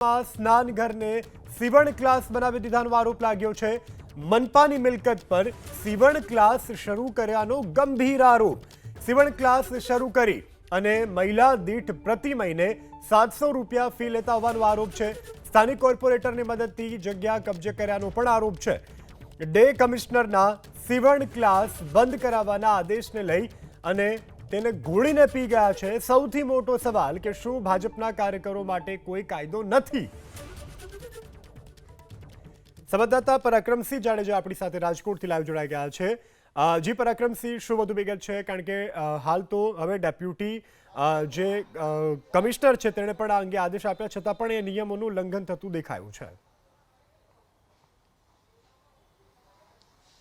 માં સ્નાન ઘરને સીવણ ક્લાસ બનાવી દીધાનો આરોપ લાગ્યો છે. મનપાની મિલકત પર સીવણ ક્લાસ શરૂ કર્યાનો ગંભીર આરોપ. સીવણ ક્લાસ શરૂ કરી અને મહિલા દીઠ પ્રતિ મહિને સાતસો રૂપિયા ફી લેતા હોવાનો આરોપ છે. સ્થાનિક કોર્પોરેટરની મદદથી જગ્યા કબજે કર્યાનો પણ આરોપ છે. ડે કમિશનરના સીવણ ક્લાસ બંધ કરાવવાના આદેશને લઈ અને તેને ઘોળીને પી ગયા છે. સૌથી મોટો સવાલ કે શું ભાજપના કાર્યકરો માટે કોઈ કાયદો નથી? સંવાદદાતા પરાક્રમસિંહ જાડેજા આપણી સાથે રાજકોટથી લાઈવ જોડાઈ ગયા છે. જી પરાક્રમસિંહ, શું વધુ વિગત છે? કારણ કે હાલ તો હવે ડેપ્યુટી જે કમિશનર છે તેણે પણ આ અંગે આદેશ આપ્યા, છતાં પણ એ નિયમોનું ઉલ્લંઘન થતું દેખાયું છે.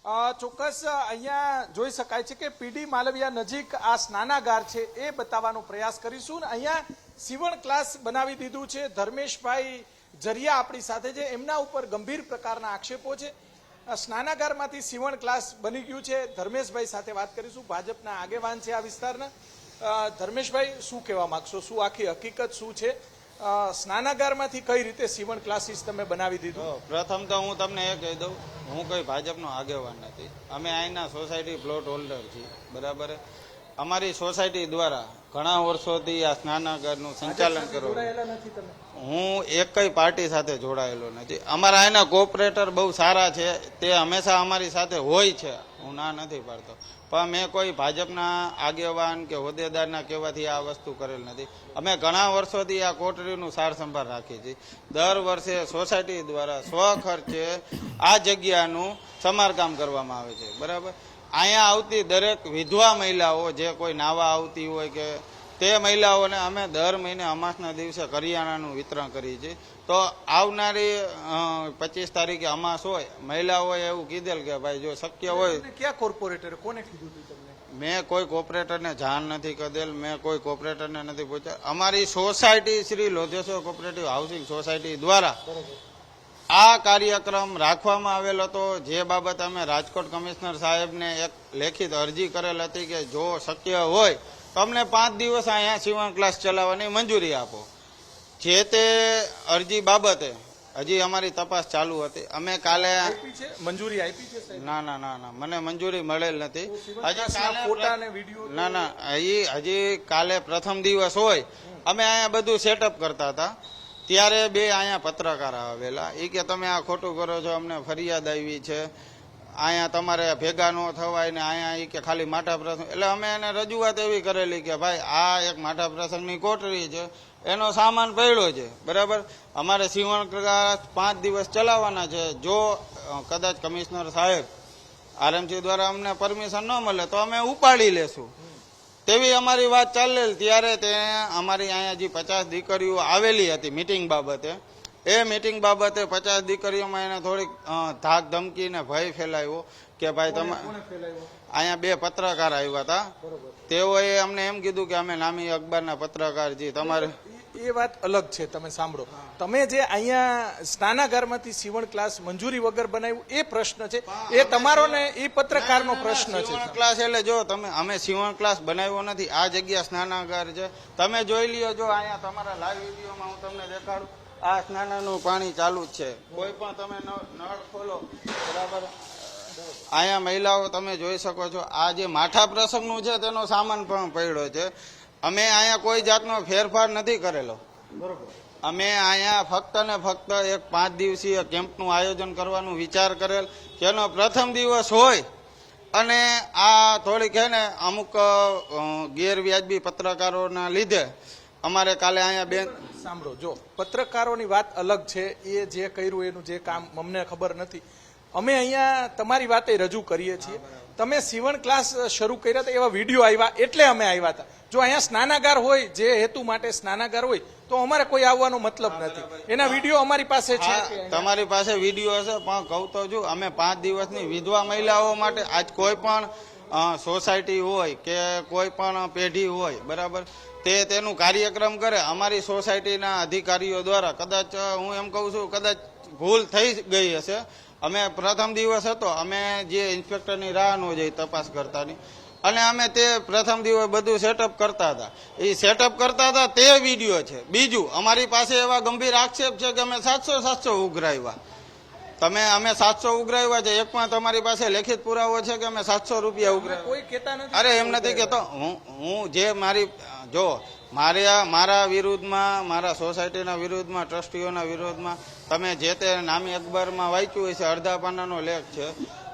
ચોક્કસ અહીંયા જોઈ શકાય છે કે પીડી માલવિયા નજીક આ સ્નાનાગાર છે એ બતાવવાનો પ્રયાસ કરીશું અને અહીંયા સીવણ ક્લાસ બનાવી દીધું છે. ધર્મેશભાઈ જરિયા આપણી સાથે છે. એમના ઉપર ગંભીર પ્રકારના આક્ષેપો છે. સ્નાનાગારમાંથી સીવણ ક્લાસ બની ગયું છે. ધર્મેશભાઈ સાથે વાત કરીશું. ભાજપના આગેવાન છે આ વિસ્તારના. ધર્મેશભાઈ, શું કહેવા માંગશો? શું આખી હકીકત શું છે? સ્નાનાગારમાંથી કઈ રીતે સીવણ ક્લાસીસ તમે બનાવી દીધું? પ્રથમ તો હું તમને એ કહી દઉં હું કોઈ ભાજપનો આગેવાન નથી. અમે અહીંના સોસાયટી પ્લોટ હોલ્ડર છીએ બરાબર? અમારી સોસાયટી દ્વારા ઘણા વર્ષોથી આ સ્નાનાગરનું સંચાલન કરવું હું એક કઈ પાર્ટી સાથે જોડાયેલો નથી. અમારા અહીંના કોઓપરેટર બહુ સારા છે તે હંમેશા અમારી સાથે હોય છે. હું ના નથી પાડતો. પણ મેં કોઈ ભાજપના આગેવાન કે હોદ્દેદારના કહેવાથી આ વસ્તુ કરેલ નથી. અમે ઘણા વર્ષોથી આ કોટરીનું સાર સંભાળ રાખીએ છીએ. દર વર્ષે સોસાયટી દ્વારા સ્વખર્ચે આ જગ્યાનું સમારકામ કરવામાં આવે છે. બરાબર? અહીંયા આવતી દરેક વિધવા મહિલાઓ, જે કોઈ નાવા આવતી હોય કે તે મહિલાઓને અમે દર મહિને અમાસના દિવસે કરિયાણાનું વિતરણ કરીએ છીએ. તો આવનારી પચીસ તારીખે અમાસ હોય મહિલાઓએ એવું કીધેલ કે ભાઈ જો શક્ય હોય ક્યાં કોર્પોરેટર કોને કીધું તમને? મેં કોઈ કોપરેટરને જાણ નથી કરેલ મેં કોઈ કોપરેટરને નથી પૂછ્યા. અમારી society Shri Lodheshwar cooperative housing society દ્વારા આ કાર્યક્રમ રાખવામાં આવેલ હતો. જે બાબત અમે રાજકોટ કમિશનર સાહેબને એક લેખિત અરજી કરેલ હતી કે જો શક્ય હોય અમને પાંચ દિવસ અહીંયા સીવણ ક્લાસ ચલાવવાની મંજૂરી આપો. જે તે અરજી બાબતે હજી અમારી તપાસ ચાલુ હતી. અમે કાલે મંજૂરી આપી છે ના ના ના ના. મને મંજૂરી મળેલ નથી. હજી ફોટા અને વીડિયો ના ના. હજી હજી કાલે પ્રથમ દિવસ હોય. અમે અહીંયા બધું સેટઅપ કરતા હતા. ત્યારે બે અહીંયા પત્રકાર આવેલા. એ કે તમે આ ખોટું કરો છો. અમને ફરિયાદ આવી છે. અહીંયા તમારે ભેગા ન થવાય ને અહીંયા એ કે ખાલી માઠા પ્રસંગ. એટલે અમે એને રજૂઆત એવી કરેલી કે ભાઈ, આ એક માઠા પ્રસંગની કોટરી છે, એનો સામાન પડ્યો છે. બરાબર? અમારે સીવણ પાંચ દિવસ ચલાવવાના છે. જો કદાચ કમિશનર સાહેબ આરએમસી દ્વારા અમને પરમિશન ન મળે તો અમે ઉપાડી લેશું. તેવી અમારી વાત ચાલેલ. ત્યારે તે અમારી અહીંયા જે પચાસ દીકરીઓ આવેલી હતી મિટિંગ બાબતે એ મિટિંગ બાબતે પચાસ દીકરીઓમાં એને થોડીક ધાક ધમકી ને ભય ફેલાયો કે ભાઈ તમે અહીંયા બે પત્રકાર આવ્યા હતા. તેઓએ અમને એમ કીધું કે અમે નામી અખબારના પત્રકાર છીએ તમારે એ- એ વાત અલગ છે તમે સાંભળો. તમે જે અહીંયા સ્નાનાગારમાંથી સીવણ ક્લાસ મંજૂરી વગર બનાવ્યું એ પ્રશ્ન છે. એ તમારો ને એ પત્રકારનો પ્રશ્ન છે ક્લાસ એટલે જો તમે અમે સીવણ ક્લાસ બનાવ્યો નથી આ જગ્યા સ્નાનાગાર છે. તમે જોઈ લ્યો જો અહીંયા તમારા લાઈવ વિડીયોમાં હું તમને દેખાડું. આ સ્નાનાનું પાણી ચાલુ જ છે. કોઈ પણ તમે નળ ખોલો બરાબર? અહીંયા મહિલાઓ તમે જોઈ શકો છો આ જે માઠા પ્રસંગનું છે તેનો સામાન પણ પડ્યો છે. અમે અહીંયા કોઈ જાતનો ફેરફાર નથી કરેલો. અમે અહીંયા ફક્ત ને ફક્ત એક પાંચ દિવસીય કેમ્પનું આયોજન કરવાનું વિચાર કરેલ જેનો પ્રથમ દિવસ હોય અને આ થોડીક હે ને અમુક ગેરવ્યાજબી પત્રકારોના લીધે અમારે કાલે અહીંયા બેન સાંભળો. જો પત્રકારોની વાત અલગ છે એ જે કર્યું એનું જે કામ અમને ખબર નથી. અમે અહીંયા તમારી વાતે રજૂ કરીએ છીએ. તમે સીવણ ક્લાસ શરૂ કર્યા હતા એવા વીડિયો આવ્યા એટલે અમે આવ્યા હતા. જો અહીંયા સ્નાનાગાર હોય જે હેતુ માટે સ્નાનાગાર હોય તો અમારે કોઈ આવવાનો મતલબ નથી. એના વીડિયો અમારી પાસે છે. તમારી પાસે વીડિયો હશે પણ કહું તો છું અમે પાંચ દિવસની વિધવા મહિલાઓ માટે આજ કોઈ પણ સોસાયટી હોય કે કોઈ પણ પેઢી હોય, બરાબર? તે તેનું કાર્યક્રમ કરે. અમારી સોસાયટીના અધિકારીઓ દ્વારા કદાચ, હું એમ કહું છું, કદાચ ભૂલ થઈ ગઈ હશે. અમે પ્રથમ દિવસ હતો, અમે જે ઇન્સ્પેક્ટરની રાહ ન જઈ, તપાસ કરતાની. અને અમે તે પ્રથમ દિવસ બધું સેટઅપ કરતા હતા. એ સેટઅપ કરતા હતા, તે વીડિયો છે. બીજું, અમારી પાસે એવા ગંભીર આક્ષેપ છે કે અમે સાતસો સાતસો ઉઘરાવ્યા. તમે અમે સાતસો ઉઘરાવ્યા છે. એક પણ તમારી પાસે લેખિત પુરાવો છે કે અમે સાતસો રૂપિયા ઉઘરાવ્યા? કોઈ કહેતા નથી અરે એમ નથી કેતો હું હું જે મારી જો મારા મારા વિરુદ્ધમાં મારા સોસાયટીના વિરુદ્ધમાં ટ્રસ્ટીઓના વિરોધમાં તમે જે તે નામી અખબારમાં વાંચ્યું હોય છે અડધા પાનાનો લેખ છે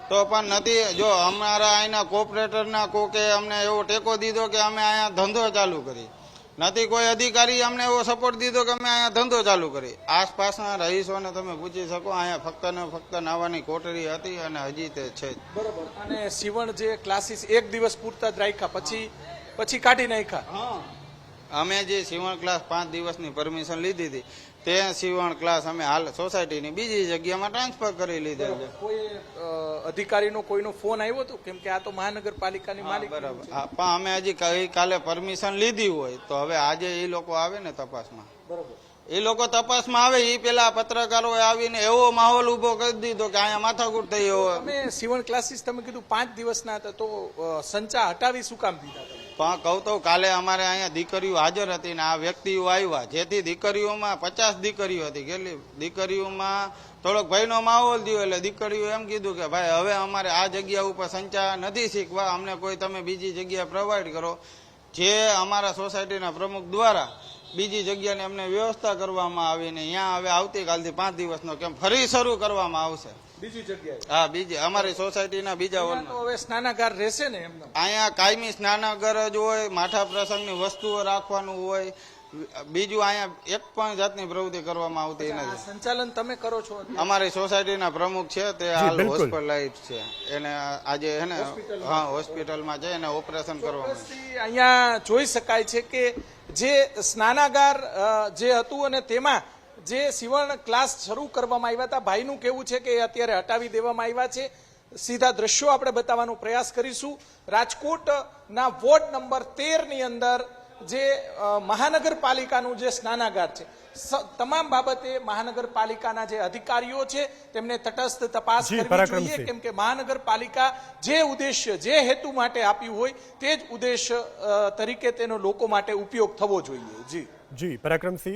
તો પણ નથી જો અમારા અહીંના કોર્પોરેટરના કોકે અમને એવો ટેકો દીધો કે અમે અહીંયા ધંધો ચાલુ કરી. નથી કોઈ અધિકારી અમને એવો સપોર્ટ દીધો કે અમે અહીંયા ધંધો ચાલુ કરી આસપાસના રહીશોને તમે પૂછી શકો અહીંયા ફક્ત ને ફક્ત નાવાની કોટરી હતી અને હજી તે છે. બરોબર. અને સીવણ જે ક્લાસીસ એક દિવસ પૂરતા જ રાખ્યા પછી પછી કાઢી નાખ્યા? અમે જે સીવણ ક્લાસ પાંચ દિવસની પરમિશન લીધી હતી તે સીવણ ક્લાસ અમે હાલ સોસાયટીની બીજી જગ્યામાં ટ્રાન્સફર કરી લીધેલ છે. કોઈ અધિકારીનો કોઈનો ફોન આવ્યો હતો? કેમ કે આ તો મહાનગરપાલિકાની માલિક. બરાબર. પણ અમે હજી કઈ કાલે પરમિશન લીધી હોય તો હવે આજે એ લોકો આવે ને તપાસમાં. બરાબર. એ લોકો તપાસમાં આવે એ પેલા પત્રકારોએ આવીને એવો માહોલ ઊભો કરી દીધો કે અહીંયા માથાકૂટ થઈ એવો અમે સીવણ ક્લાસીસ તમે કીધું પાંચ દિવસના હતા તો સંચા હટાવી શું કામ દીધા પણ કહું તો કાલે અમારે અહીંયા દીકરીઓ હાજર હતી ને આ વ્યક્તિઓ આવ્યા. જેથી દીકરીઓમાં પચાસ દીકરીઓ હતી. કેટલી? દીકરીઓમાં થોડોક ભયનો માહોલ થયો એટલે દીકરીઓ એમ કીધું કે, ભાઈ, હવે અમારે આ જગ્યા ઉપર સંચાર નથી શીખવા. અમને કોઈ તમે બીજી જગ્યા પ્રોવાઈડ કરો. જે અમારા સોસાયટીના પ્રમુખ દ્વારા બીજી જગ્યાને અમને વ્યવસ્થા કરવામાં આવીને અહીંયા હવે આવતીકાલથી પાંચ દિવસનો કેમ ફરી શરૂ કરવામાં આવશે. બીજી જગ્યાએ? હા બીજી. અમારી સોસાયટીના બીજા અહીંયા હવે સ્નાનાગાર રહેશે ને એમને? અહીંયા કાયમી સ્નાનાગર જ હોય માઠા પ્રસંગની વસ્તુઓ રાખવાનું હોય બીજું અહીંયા એક પણ જાતની પ્રવૃત્તિ કરવામાં આવતી નથી. સંચાલન તમે કરો છો? અમારી સોસાયટીના પ્રમુખ છે તે હાલ. હોસ્પિટલાઇઝ છે. એને આજે હે ને હા હોસ્પિટલમાં છે એને ઓપરેશન કરવામાં અહીંયા જોઈ શકાય છે કે જે સ્નાનાગાર જે હતું અને તેમાં જે સીવણ ક્લાસ શરૂ કરવામાં આવ્યા હતા, ભાઈનું કેવું છે કે એ અત્યારે હટાવી દેવામાં આવ્યા છે. સીધા દ્રશ્યો આપણે બતાવવાનો પ્રયાસ કરીશું. રાજકોટના વોર્ડ નંબર તેરની અંદર જે મહાનગરપાલિકાનું જે સ્નાનાગાર છે. તમામ બાબતે મહાનગરપાલિકાના જે અધિકારીઓ છે તેમને તટસ્થ તપાસ કરવી જોઈએ. કેમ કે મહાનગરપાલિકા જે ઉદ્દેશ્ય જે હેતુ માટે આપ્યું હોય તે જ ઉદ્દેશ્ય તરીકે તેનો લોકો માટે ઉપયોગ થવો જોઈએ. જી. જી પરાક્રમસિંહ